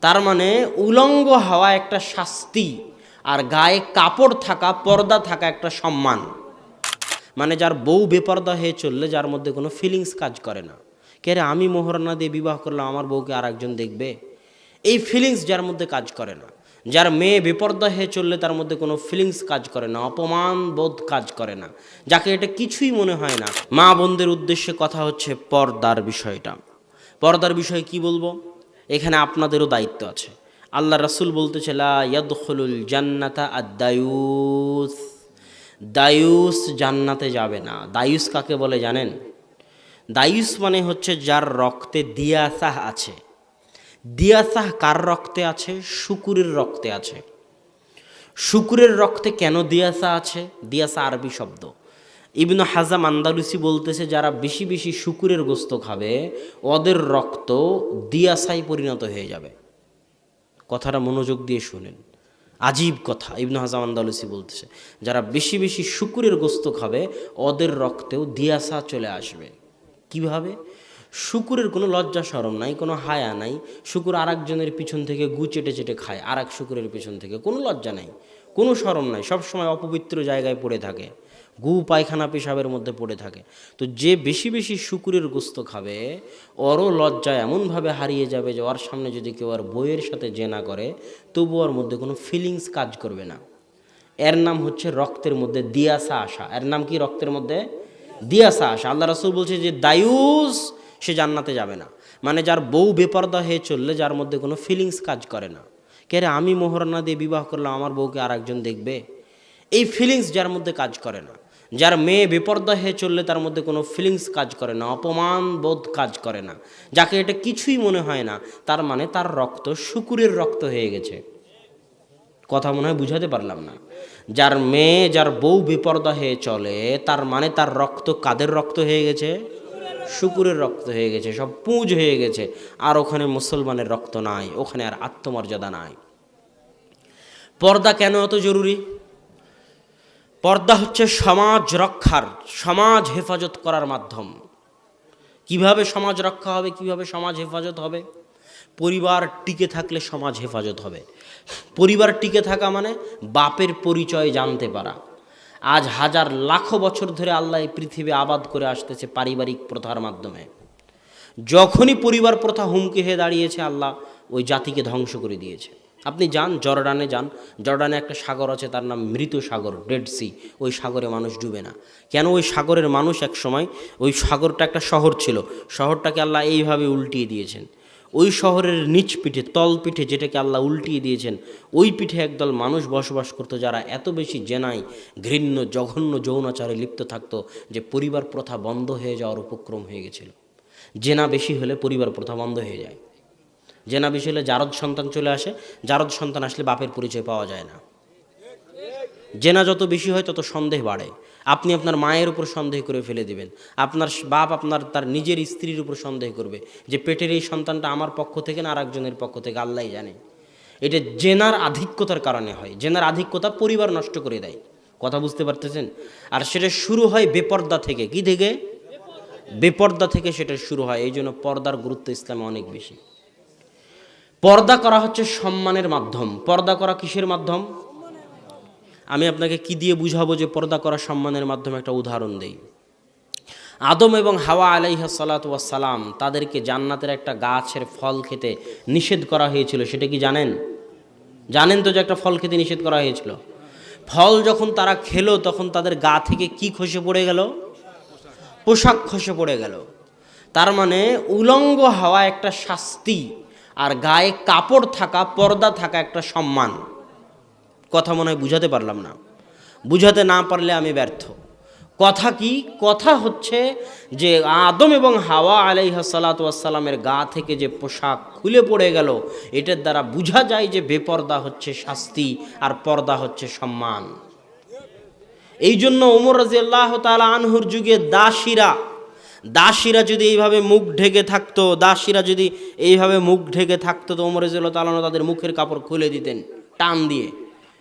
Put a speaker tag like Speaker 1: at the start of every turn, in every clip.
Speaker 1: তার মানে উলঙ্গ হওয়া একটা শাস্তি আর গায়ে কাপড় থাকা, পর্দা থাকা একটা সম্মান। মানে যার বউ বেপর্দা হয়ে চললে যার মধ্যে কোনো ফিলিংস কাজ করে না। কে আমি মোহরানা দিয়ে বিবাহ করলাম, আমার বউকে আর একজন দেখবে? এই ফিলিংস যার মধ্যে কাজ করে না। যার মেয়ে বেপর্দা হয়ে চললে তার মধ্যে কোনো ফিলিংস কাজ করে না, অপমান বোধ কাজ করে না, যাকে এটা কিছুই মনে হয় না। মা বোনদের উদ্দেশ্যে কথা হচ্ছে পর্দার বিষয়টা। পর্দার বিষয়ে কি বলব? এখানে আপনাদেরও দায়িত্ব আছে। আল্লাহ রাসুল বলতেছে, লা ইয়াদখুলুল জান্নাতা আদ-দায়ুস। দায়ুস জান্নাতে যাবে না। দায়ুস কাকে বলে জানেন? দায়ুস মানে হচ্ছে যার রক্তে দিয়াসাহ আছে। দিয়াসাহ কার রক্তে আছে? শুকুরের রক্তে আছে। শুকুরের রক্তে কেন দিয়াসা আছে? দিয়াসা আরবি শব্দ। ইবনু হাজাম আন্দালুসি বলতেছে, যারা বেশি বেশি শুকুরের গোস্ত খাবে, ওদের রক্ত দিয়াসায় পরিণত হয়ে যাবে। কথাটা মনোযোগ দিয়ে শুনেন। আজীব কথা, ইবনু হাজাম আন্দালুসি বলতেছে। যারা বেশি বেশি শুকুরের গোস্ত খাবে, ওদের রক্তেও দিয়াসা চলে আসবে। কীভাবে? শুকুরের কোনো লজ্জা সরম নাই, কোনো হায়া নাই। শুকুর আর একজনের পিছন থেকে গু চেটে চেটে খায় আর এক শুকুরের পিছন থেকে। কোনো লজ্জা নাই, কোনো সরম নাই সবসময় অপবিত্র জায়গায় পড়ে থাকে। গু পায়খানা পেশাবের মধ্যে পড়ে থাকে। তো যে বেশি বেশি শুকুরের গোস্ত খাবে, ওরও লজ্জা এমনভাবে হারিয়ে যাবে যে ওর সামনে যদি কেউ আর বইয়ের সাথে জেনা করে তবু ওর মধ্যে কোনো ফিলিংস কাজ করবে না। এর নাম হচ্ছে রক্তের মধ্যে দিয়াসা আসা এর নাম কি রক্তের মধ্যে? দিয়াসা আসা আল্লাহ রসুল বলছে যে, দায়ুস সে জান্নাতে যাবে না। মানে যার বউ বেপর্দা হয়ে চললে যার মধ্যে কোনো ফিলিংস কাজ করে না। কে রে, আমি মোহরানা দিয়ে বিবাহ করলাম, আমার বউকে আর একজন দেখবে? এই ফিলিংস যার মধ্যে কাজ করে না। যার মেয়ে বেপর্দা হয়ে চললে তার মধ্যে কোনো ফিলিংস কাজ করে না, অপমান বোধ কাজ করে না। যাকে এটা কিছুই মনে হয় না, তার মানে তার রক্ত শুকুরের রক্ত হয়ে গেছে। কথা মনে হয় বুঝাতে পারলাম না। যার মেয়ে, যার বউ বিপর্দা হয়ে চলে, তার মানে তার রক্ত কাদের রক্ত হয়ে গেছে? শুকুরের রক্ত হয়ে গেছে, সব পুঁজ হয়ে গেছে। আর ওখানে মুসলমানের রক্ত নাই, ওখানে আর আত্মমর্যাদা নাই। পর্দা কেন এত জরুরি? পর্দা হচ্ছে সমাজ রক্ষার, সমাজ হেফাজত করার মাধ্যম। কীভাবে সমাজ রক্ষা হবে, কীভাবে সমাজ হেফাজত হবে? পরিবার টিকে থাকলে সমাজ হেফাজত হবে। পরিবার টিকে থাকা মানে বাপের পরিচয় জানতে পারা। আজ হাজার লাখো বছর ধরে আল্লাহ এই পৃথিবী আবাদ করে আসতেছে পারিবারিক প্রথার মাধ্যমে। যখনই পরিবার প্রথা হুমকি হয়ে দাঁড়িয়েছে, আল্লাহ ওই জাতিকে ধ্বংস করে দিয়েছে। আপনি যান, জর্ডানে যান। জর্ডানে একটা সাগর আছে, তার নাম মৃত সাগর ডেড সি ওই সাগরে মানুষ ডুবে না। কেন ওই সাগরের মানুষ এক সময় ওই সাগরটা একটা শহর ছিল। শহরটাকে আল্লাহ এইভাবে উল্টিয়ে দিয়েছেন। ওই শহরের নিচ পিঠে, তল পিঠে যেটাকে আল্লাহ উল্টিয়ে দিয়েছেন, ওই পিঠে একদল মানুষ বসবাস করতো যারা এত বেশি জেনাই, ঘৃণ্য, জঘন্য যৌনাচারে লিপ্ত থাকতো যে পরিবার প্রথা বন্ধ হয়ে যাওয়ার উপক্রম হয়ে গেছিল। জেনা বেশি হলে পরিবার প্রথা বন্ধ হয়ে যায়। জেনা বেশি হলে জারদ সন্তান চলে আসে, জারদ সন্তান আসলে বাপের পরিচয় পাওয়া যায় না। জেনা যত বেশি হয় তত সন্দেহ বাড়ে। আপনি আপনার মায়ের উপর সন্দেহ করে ফেলে দেবেন। আপনার বাপ আপনার, তার নিজের স্ত্রীর উপর সন্দেহ করবে যে পেটের এই সন্তানটা আমার পক্ষ থেকে না আর একজনের পক্ষ থেকে আল্লাহ জানে। এটা জেনার আধিক্যতার কারণে হয়। জেনার আধিক্যতা পরিবার নষ্ট করে দেয়। কথা বুঝতে পারতেছেন? আর সেটা শুরু হয় বেপর্দা থেকে। কি থেকে? বেপর্দা থেকে সেটা শুরু হয়। এই জন্য পর্দার গুরুত্ব ইসলামে অনেক বেশি। পর্দা করা হচ্ছে সম্মানের মাধ্যম। পর্দা করা কিসের মাধ্যম? আমি আপনাকে কি দিয়ে বুঝাবো যে পর্দা করা সম্মানের মাধ্যমে একটা উদাহরণ দেই? আদম এবং হাওয়া আলাইহা সালাম তাদেরকে জান্নাতের একটা গাছের ফল খেতে নিষেধ করা হয়েছিল, সেটা কি জানেন? জানেন তো যে একটা ফল খেতে নিষেধ করা হয়েছিল? ফল যখন তারা খেলো, তখন তাদের গা থেকে কি খসে পড়ে গেল? পোশাক খসে পড়ে গেল। তার মানে উলঙ্গ হওয়া একটা শাস্তি, আর গায়ে কাপড় থাকা, পর্দা থাকা একটা সম্মান। কথা মনে হয় বুঝাতে পারলাম না। বুঝাতে না পারলে আমি ব্যর্থ। কথা কি? কথা হচ্ছে যে আদম এবং হাওয়া আলাইহা গা থেকে যে পোশাক খুলে পড়ে গেল, এটার দ্বারা বোঝা যায় যে বেপর্দা হচ্ছে শাস্তি আর পর্দা হচ্ছে সম্মান। এই জন্য ওমর রাজি আল্লাহ তালা আনহুর যুগে দাসীরা দাসীরা যদি এইভাবে মুখ ঢেকে থাকতো, দাসীরা যদি এইভাবে মুখ ঢেকে থাকতো, তো ওমর রাজি আল্লাহ তালানো তাদের মুখের কাপড় খুলে দিতেন, টান দিয়ে।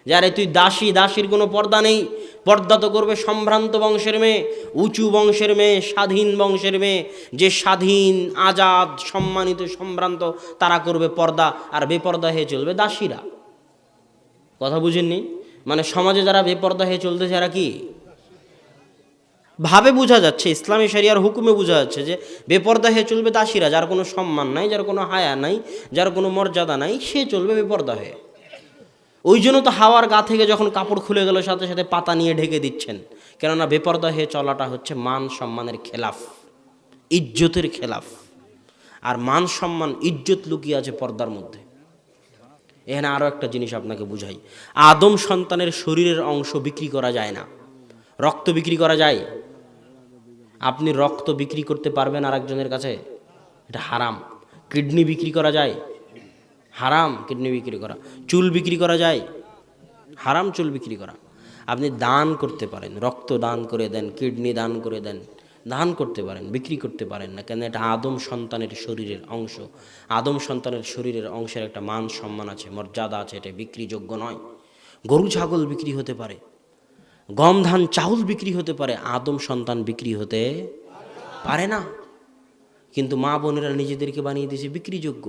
Speaker 1: যারে তুই দাসী, দাসীর কোনো পর্দা নেই, পর্দা তো করবে সম্ভ্রান্ত বংশের মেয়ে, উঁচু বংশের মেয়ে, স্বাধীন বংশের মেয়ে, যে স্বাধীন, আজাদ, সম্মানিত, সম্ভ্রান্ত, তারা করবে পর্দা, আর বেপর্দা হয়ে চলবে দাসীরা। কথা বুঝেননি? মানে সমাজে যারা বেপর্দা হয়ে চলতেছে, এরা কি? ভাবে বোঝা যাচ্ছে, ইসলামী শরিয়ার হুকুমে বোঝা যাচ্ছে যে বেপর্দা হয়ে চলবে দাসীরা, যার কোনো সম্মান নাই, যার কোনো হায়া নাই, যার কোনো মর্যাদা নাই, সে চলবে বেপর্দা হয়ে। ওই জন্য তো হাওয়ার গা থেকে যখন কাপড় খুলে গেল, সাথে সাথে পাতা নিয়ে ঢেকে দিচ্ছেন। কেননা বেপর্দা হয়ে চলাটা হচ্ছে মান সম্মানের খেলাফ, ইজ্জতের খেলাফ। আর মান সম্মান, ইজ্জত লুকিয়ে আছে পর্দার মধ্যে। এখানে আরও একটা জিনিস আপনাকে বুঝাই। আদম সন্তানের শরীরের অংশ বিক্রি করা যায় না। রক্ত বিক্রি করা যায়। আপনি রক্ত বিক্রি করতে পারবেন আর একজনের কাছে? এটা হারাম। কিডনি বিক্রি করা যায়। হারাম কিডনি বিক্রি করা। চুল বিক্রি করা যায়? হারাম চুল বিক্রি করা। আপনি দান করতে পারেন, রক্ত দান করে দেন, কিডনি দান করে দেন, দান করতে পারেন, বিক্রি করতে পারেন না কেন? এটা আদম সন্তানের শরীরের অংশ। আদম সন্তানের শরীরের অংশের একটা মান সম্মান আছে, মর্যাদা আছে, এটা বিক্রিযোগ্য নয়। গরু, ছাগল বিক্রি হতে পারে, গম, ধান, চাউল বিক্রি হতে পারে, আদম সন্তান বিক্রি হতে পারে না। কিন্তু মা বোনেরা নিজেদেরকে বানিয়ে দিয়েছে বিক্রিযোগ্য।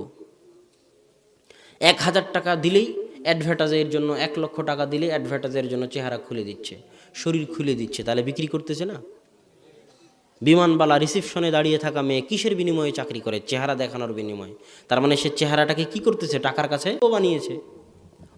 Speaker 1: এক হাজার টাকা দিলেই অ্যাডভার্টাইজের জন্য, এক লক্ষ টাকা দিলেই অ্যাডভার্টাইজের জন্য চেহারা খুলে দিচ্ছে, শরীর খুলে দিচ্ছে। তাহলে বিক্রি করতেছে না? বিমানবালা রিসেপশনে দাঁড়িয়ে থাকা মেয়ে কিসের বিনিময়ে চাকরি করে? চেহারা দেখানোর বিনিময়ে। তার মানে সে চেহারাটাকে কি করতেছে? টাকার কাছে ও বানিয়েছে।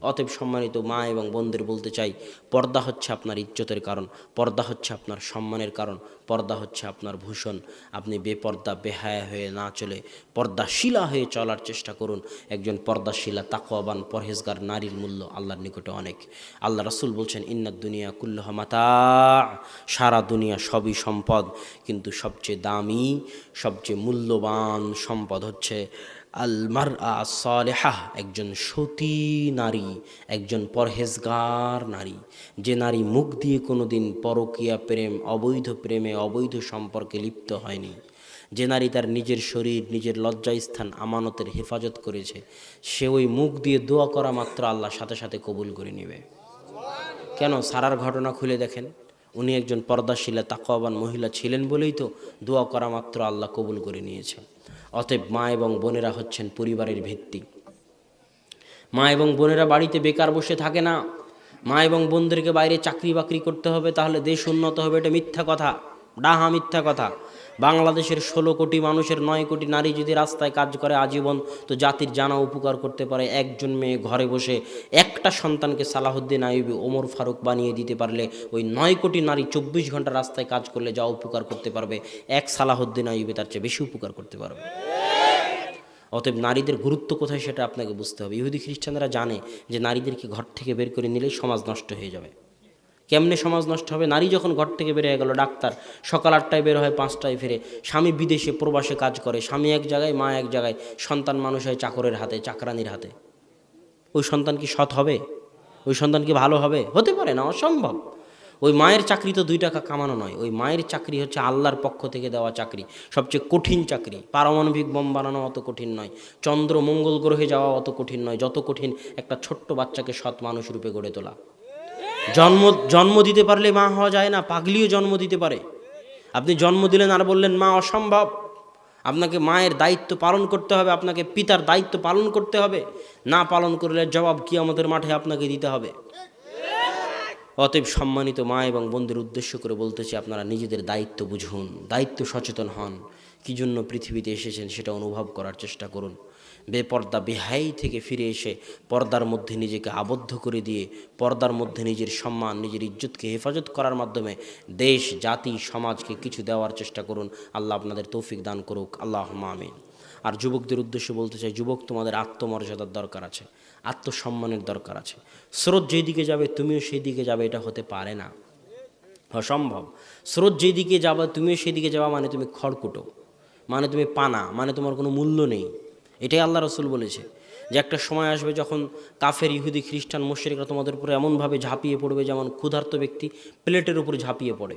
Speaker 1: অতএব সম্মানিত মা এবং বোনদের বলতে চাই, পর্দা হচ্ছে আপনার ইজ্জতের কারণ, পর্দা হচ্ছে আপনার সম্মানের কারণ, পর্দা হচ্ছে আপনার ভূষণ। আপনি বেপর্দা, বেহায়া হয়ে না চলে, পর্দাশীলা হয়ে চলার চেষ্টা করুন। একজন পর্দাশীলা, তাকওয়াবান, পরহেজগার, নারীর মূল্য আল্লাহর নিকটে অনেক। আল্লাহ রসুল বলছেন ইন্নাদ দুনিয়া কুল্লহ মাতা। সারা দুনিয়া সবই সম্পদ, কিন্তু সবচেয়ে দামি, সবচেয়ে মূল্যবান সম্পদ হচ্ছে আলমার সালেহা, একজন সতী নারী, একজন পরহেজগার নারী। যে নারী মুখ দিয়ে কোনো দিন পরকীয়া প্রেম, অবৈধ প্রেমে অবৈধ সম্পর্কে লিপ্ত হয়নি। যে নারী তার নিজের শরীর, নিজের লজ্জাস্থান, আমানতের হেফাজত করেছে, সে ওই মুখ দিয়ে দোয়া করা মাত্র আল্লাহ সাথে সাথে কবুল করে নেবে। কেন সারার ঘটনা খুলে দেখেন? উনি একজন পর্দাশীলা, তাকওয়াবান মহিলা ছিলেন বলেই তো দোয়া করা মাত্র আল্লাহ কবুল করে নিয়েছে অতএব মা এবং বোনেরা হচ্ছেন পরিবারের ভিত্তি। মা এবং বোনেরা বাড়িতে বেকার বসে থাকে না। মা এবং বোনদেরকে বাইরে চাকরি বাকরি করতে হবে, তাহলে দেশ উন্নত হবে, এটা মিথ্যা কথা। ডাহা মিথ্যা কথা। বাংলাদেশের ষোলো কোটি মানুষের নয় কোটি নারী যদি রাস্তায় কাজ করে আজীবন, তো জাতির জানা উপকার করতে পারে একজন মেয়ে ঘরে বসে। একটা সন্তানকে সালাহুদ্দিন আইবি ওমর ফারুক বানিয়ে দিতে পারলে ওই নয় কোটি নারী চব্বিশ ঘণ্টা রাস্তায় কাজ করলে যা উপকার করতে পারবে, এক সালাহুদ্দিন আইবি তার চেয়ে বেশি উপকার করতে পারবে। অতএব নারীদের গুরুত্ব কোথায় সেটা আপনাকে বুঝতে হবে। ইহুদি খ্রিস্টানরা জানে যে নারীদেরকে ঘর থেকে বের করে নিলেই সমাজ নষ্ট হয়ে যাবে। কেমনে সমাজ নষ্ট হবে? নারী যখন ঘর থেকে বের হয়ে গেল, ডাক্তার, সকাল আটটায় বের হয় পাঁচটায় ফিরে, স্বামী বিদেশে প্রবাসে কাজ করে, স্বামী এক জায়গায়, মা এক জায়গায়, সন্তান মানুষ হয় চাকরের হাতে, চাকরানির হাতে। ওই সন্তান কি সৎ হবে? ওই সন্তান কি ভালো হবে? হতে পারে না, অসম্ভব। ওই মায়ের চাকরি তো দুই টাকা কামানো নয়। ওই মায়ের চাকরি হচ্ছে আল্লাহর পক্ষ থেকে দেওয়া চাকরি, সবচেয়ে কঠিন চাকরি। পারমাণবিক বোম বানানো অত কঠিন নয়। চন্দ্র মঙ্গল গ্রহে যাওয়া অত কঠিন নয়। যত কঠিন একটা ছোট্ট বাচ্চাকে সৎ মানুষ রূপে গড়ে তোলা। জন্ম জন্ম দিতে পারলে মা হওয়া যায় না, পাগলিও জন্ম দিতে পারে। আপনি জন্ম দিলেন আর বললেন, মা, অসম্ভব। আপনাকে মায়ের দায়িত্ব পালন করতে হবে, আপনাকে পিতার দায়িত্ব পালন করতে হবে। না পালন করলে জবাব কি আমাদের মাঠে আপনাকে দিতে হবে। অতএব সম্মানিত মা এবং বন্ধুর উদ্দেশ্য করে বলতেছি, আপনারা নিজেদের দায়িত্ব বুঝুন, দায়িত্ব সচেতন হন। কী জন্য পৃথিবীতে এসেছেন সেটা অনুভব করার চেষ্টা করুন। বেপর্দা বেহাই থেকে ফিরে এসে পর্দার মধ্যে নিজেকে আবদ্ধ করে দিয়ে পর্দার মধ্যে নিজের সম্মান, নিজের ইজ্জতকে হেফাজত করার মাধ্যমে দেশ, জাতি, সমাজকে কিছু দেওয়ার চেষ্টা করুন। আল্লাহ আপনাদের তৌফিক দান করুক। আল্লাহ আমিন। আর যুবকদের উদ্দেশ্যে বলতে চাই, যুবক তোমাদের আত্মমর্যাদার দরকার আছে, আত্মসম্মানের দরকার আছে। স্রোত যেই দিকে যাবে, তুমিও সেই দিকে যাবে, এটা হতে পারে না। অসম্ভব। স্রোত যেই দিকে যাবে, তুমিও সেই দিকে যাওয়া মানে তুমি খড়কুটো। মানে তুমি পানা মানে তোমার কোনো মূল্য নেই। এটাই আল্লাহ রসুল বলেছে যে একটা সময় আসবে যখন কাফের, ইহুদি, খ্রিস্টান, মুশ্রিকরা তোমাদের উপরে এমনভাবে ঝাঁপিয়ে পড়বে যেমন ক্ষুধার্ত ব্যক্তি প্লেটের উপরে ঝাঁপিয়ে পড়ে।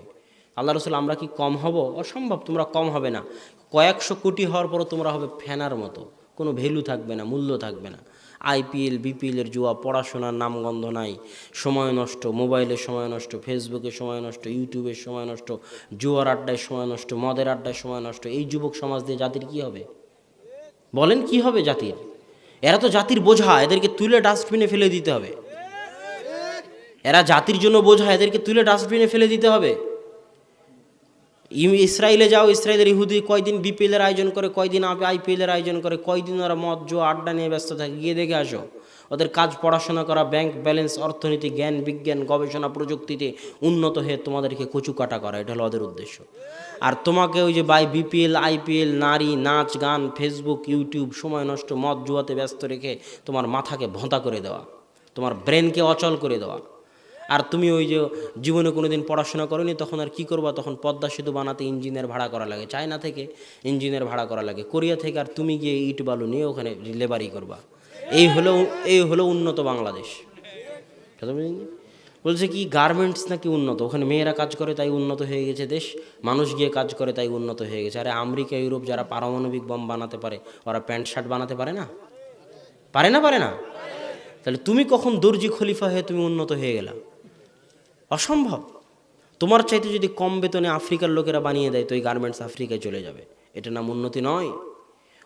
Speaker 1: আল্লাহ রসুল, আমরা কি কম হব? অসম্ভব, তোমরা কম হবে না। কয়েকশো কোটি হওয়ার পরও তোমরা হবে ফ্যানার মতো। কোনো ভ্যালু থাকবে না, মূল্য থাকবে না। আইপিএল বিপিএলের জুয়া, পড়াশোনার নামগন্ধ নাই। সময় নষ্ট, মোবাইলে সময় নষ্ট, ফেসবুকে সময় নষ্ট ইউটিউবের সময় নষ্ট, জুয়ার আড্ডায় সময় নষ্ট, মদের আড্ডায় সময় নষ্ট। এই যুবক সমাজ দিয়ে জাতির কী হবে? বলেন কি হবে জাতির? এরা তো জাতির বোঝা, এদেরকে তুলে ডাস্টবিনে ফেলে দিতে হবে। এরা জাতির জন্য বোঝা, এদেরকে তুলে ডাস্টবিনে ফেলে দিতে হবে। ইসরায়েলে যাও ইসরায়েলের ইহুদি কয়দিন বিপিএলের আয়োজন করে, কয়দিন আইপিএলের আয়োজন করে, কয়দিন ওরা মদ, জো, আড্ডা নিয়ে ব্যস্ত থাকে, গিয়ে দেখে আসো। ওদের কাজ পড়াশোনা করা ব্যাংক ব্যালেন্স অর্থনীতি, জ্ঞান, বিজ্ঞান, গবেষণা, প্রযুক্তিতে উন্নত হয়ে তোমাদেরকে কচু কাটা করা, এটা হলো ওদের উদ্দেশ্য। আর তোমাকে ওই যে বাই বিপিএল আইপিএল নারী, নাচ, গান ফেসবুক ইউটিউব সময় নষ্ট, মদ, জুয়াতে ব্যস্ত রেখে তোমার মাথাকে ভোঁতা করে দেওয়া, তোমার ব্রেনকে অচল করে দেওয়া। আর তুমি ওই যে জীবনে কোনো দিন পড়াশোনা করোনি, তখন আর কি করবা? তখন পদ্মা সেতু বানাতে ইঞ্জিনের ভাড়া করা লাগে, চায়না থেকে ইঞ্জিনের ভাড়া করা লাগে, কোরিয়া থেকে আর তুমি গিয়ে ইট বালু নিয়ে ওখানে লেবারি করবা। এই হলো এই হলো উন্নত বাংলাদেশ। কথা? বলছে কি গার্মেন্টস নাকি উন্নত? ওখানে মেয়েরা কাজ করে, তাই উন্নত হয়ে গেছে দেশ। মানুষ গিয়ে কাজ করে, তাই উন্নত হয়ে গেছে। আরে আমেরিকা, ইউরোপ যারা পারমাণবিক বম বানাতে পারে, ওরা প্যান্ট শার্ট বানাতে পারে না? পারে না পারে না? তাহলে তুমি কখন দর্জি খলিফা হয়ে তুমি উন্নত হয়ে গেলা? অসম্ভব। তোমার চাইতে যদি কম বেতনে আফ্রিকার লোকেরা বানিয়ে দেয়, তো এই গার্মেন্টস আফ্রিকায় চলে যাবে। এটা নাম উন্নতি নয়।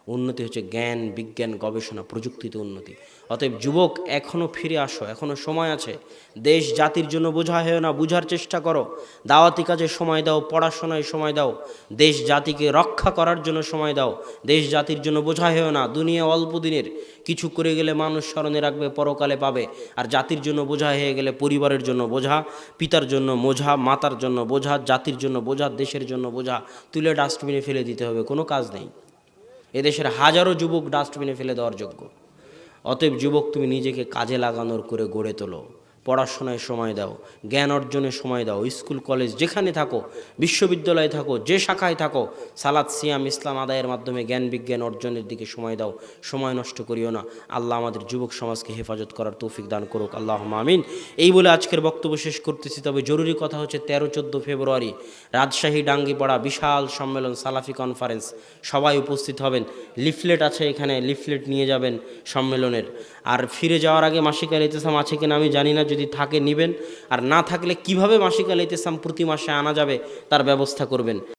Speaker 1: উন্নতি হচ্ছে জ্ঞান, বিজ্ঞান, গবেষণা, প্রযুক্তিতে উন্নতি। অতএব যুবক এখনও ফিরে আসো এখনও সময় আছে। দেশ জাতির জন্য বোঝা হয় না, বুঝার চেষ্টা করো। দাওয়াতি কাজে সময় দাও, পড়াশোনায় সময় দাও। দেশ জাতিকে রক্ষা করার জন্য সময় দাও। দেশ জাতির জন্য বোঝা হয় না, দুনিয়া অল্প দিনের। কিছু করে গেলে মানুষ স্মরণে রাখবে, পরকালে পাবে। আর জাতির জন্য বোঝা হয়ে গেলে পরিবারের জন্য বোঝা, পিতার জন্য বোঝা, মাতার জন্য বোঝা, জাতির জন্য বোঝা, দেশের জন্য বোঝা, তুলে ডাস্টবিনে ফেলে দিতে হবে, কোনো কাজ নেই। এদেশের হাজারো যুবক ডাস্টবিনে ফেলে দেওয়ার যোগ্য। অতএব যুবক তুমি নিজেকে কাজে লাগানোর করে গড়ে তোলো। পড়াশোনায় সময় দাও, জ্ঞান অর্জনে সময় দাও, স্কুল, কলেজ, যেখানে থাকো, বিশ্ববিদ্যালয়ে থাকো, যে শাখায় থাকো সালাদ সিয়াম, ইসলাম আদায়ের মাধ্যমে জ্ঞান, বিজ্ঞান অর্জনের দিকে সময় দাও, সময় নষ্ট করিও না। আল্লাহ আমাদের যুবক সমাজকে হেফাজত করার তৌফিক দান করুক। আল্লাহ আমিন। এই বলে আজকের বক্তব্য শেষ করতেছি, তবে জরুরি কথা হচ্ছে তেরো, চোদ্দ ফেব্রুয়ারি, রাজশাহী, ডাঙ্গিপাড়া বিশাল সম্মেলন, সালাফি কনফারেন্স সবাই উপস্থিত হবেন। লিফলেট আছে এখানে, লিফলেট নিয়ে যাবেন সম্মেলনের। আর ফিরে যাওয়ার আগে মাসিকাল ইতেসাম আছে কিনা আমি জানি না যদি থাকে, নেবেন। আর না থাকলে কীভাবে মাসিকাল ইতেসাম প্রতি মাসে আনা যাবে, তার ব্যবস্থা করবেন।